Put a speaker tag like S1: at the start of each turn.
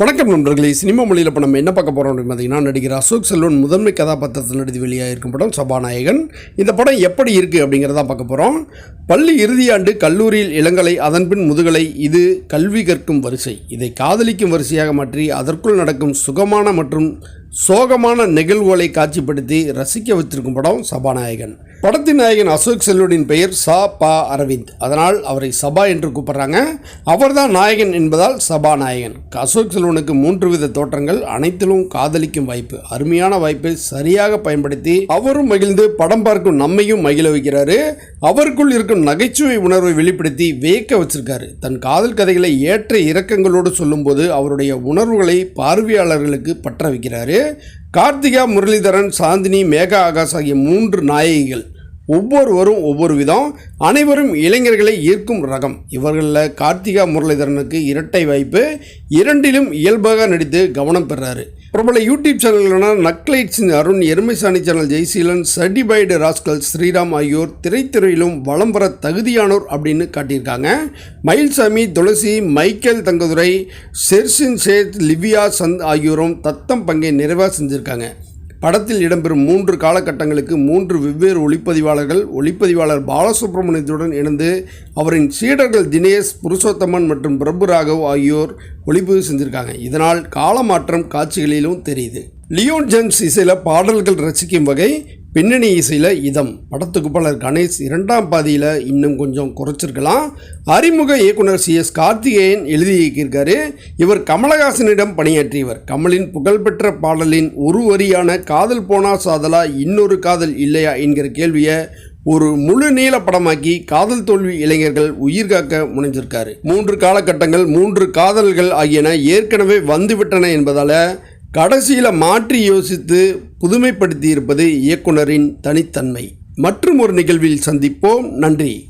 S1: வணக்கம் நண்பர்களே சினிமா மொழியில் இப்போ நம்ம என்ன பார்க்க போகிறோம் அப்படின்னு பார்த்தீங்கன்னா நடிகர் அசோக் செல்வன் முதன்மை கதாபாத்திரத்தில் நடித்து வெளியாக இருக்கும் படம் சபாநாயகன். இந்த படம் எப்படி இருக்குது அப்படிங்கிறத பார்க்க போகிறோம் பள்ளி இறுதியாண்டு கல்லூரியில் இளங்கலை அதன்பின் முதுகலை இது கல்வி கற்கும் வரிசை. இதை காதலிக்கும் வரிசையாக மாற்றி அதற்குள் நடக்கும் சுகமான மற்றும் சோகமான நிகழ்வுகளை காட்சிப்படுத்தி ரசிக்க வைத்திருக்கும் படம் சபாநாயகன். படத்தின் நாயகன் அசோக் செல்வனின் பெயர் சா பா அரவிந்த். அதனால் அவரை சபா என்று கூப்பிட்றாங்க. அவர்தான் நாயகன் என்பதால் சபாநாயகன். அசோக் செல்வனுக்கு மூன்று வித தோற்றங்கள் அனைத்திலும் காதலிக்கும் வாய்ப்பு. அருமையான வாய்ப்பை சரியாக பயன்படுத்தி அவரும் மகிழ்ந்து படம் பார்க்கும் நம்மையும் மகிழ வைக்கிறாரு. அவருக்குள் இருக்கும் நகைச்சுவை உணர்வை வெளிப்படுத்தி வியக்க வச்சிருக்காரு. தன் காதல் கதைகளை ஏற்ற இறக்கங்களோடு சொல்லும்போது அவருடைய உணர்வுகளை பார்வையாளர்களுக்கு பற்ற வைக்கிறாரு. கார்த்திகா முரளிதரன் சாந்தினி மேகா ஆகாஷ் ஆகிய மூன்று நாயகிகள் ஒவ்வொருவரும் ஒவ்வொரு விதம் அனைவரும் இளைஞர்களை ஈர்க்கும் ரகம். இவர்களில் கார்த்திகா முரளிதரனுக்கு இரட்டை வாய்ப்பு. இரண்டிலும் இயல்பாக நடித்து கவனம் பெறாரு. பிரபல YouTube சேனல்களான Nakkalites Arun Erumaisaani channel Jayseelan certified rascal Sriram ஆகியோர் திரைத்துறையிலும் வளம் பெற தகுதியானோர் அப்படின்னு காட்டியிருக்காங்க. மயில்சாமி துளசி மைக்கேல் தங்கதுரை செர்சின் சேத் லிவியா சந்த் ஆகியோரும் தத்தம் பங்கை நிறைவாக செஞ்சுருக்காங்க. படத்தில் இடம்பெறும் மூன்று காலகட்டங்களுக்கு மூன்று வெவ்வேறு ஒளிப்பதிவாளர்கள் ஒளிப்பதிவாளர் பாலசுப்ரமணியத்துடன் இணைந்து அவரின் சீடர்கள் தினேஷ் புருஷோத்தமன் மற்றும் பிரபு ராகவ் ஆகியோர் ஒளிப்பதிவு செஞ்சுருக்காங்க. இதனால் காலமாற்றம் காட்சிகளிலும் தெரியுது. லியோன் ஜெம்ஸ் இசையில் பாடல்கள் ரசிக்கும் வகை பின்னணி இசையில் இதம். படத்துக்கு பலர் கணேஷ். இரண்டாம் பாதியில் இன்னும் கொஞ்சம் குறைச்சிருக்கலாம். அறிமுக இயக்குனர் சி. எஸ். கார்த்திகேயன் எழுதி இயக்கியிருக்காரு. இவர் கமலஹாசனிடம் பணியாற்றியவர். கமலின் புகழ்பெற்ற பாடலின் ஒரு வரியான காதல் போனா சாதலா இன்னொரு காதல் இல்லையா என்கிற கேள்வியை ஒரு முழு நீள படமாக்கி காதல் தோல்வி இளைஞர்கள் உயிர் காக்க முனைஞ்சிருக்காரு. மூன்று காலகட்டங்கள் மூன்று காதல்கள் ஆகியன ஏற்கனவே வந்துவிட்டன என்பதால் கடைசியில் மாற்றி யோசித்து புதுமைப்படுத்தி இருப்பது இயக்குனரின் தனித்தன்மை. மற்றும் ஒரு நிகழ்வில் சந்திப்போம். நன்றி.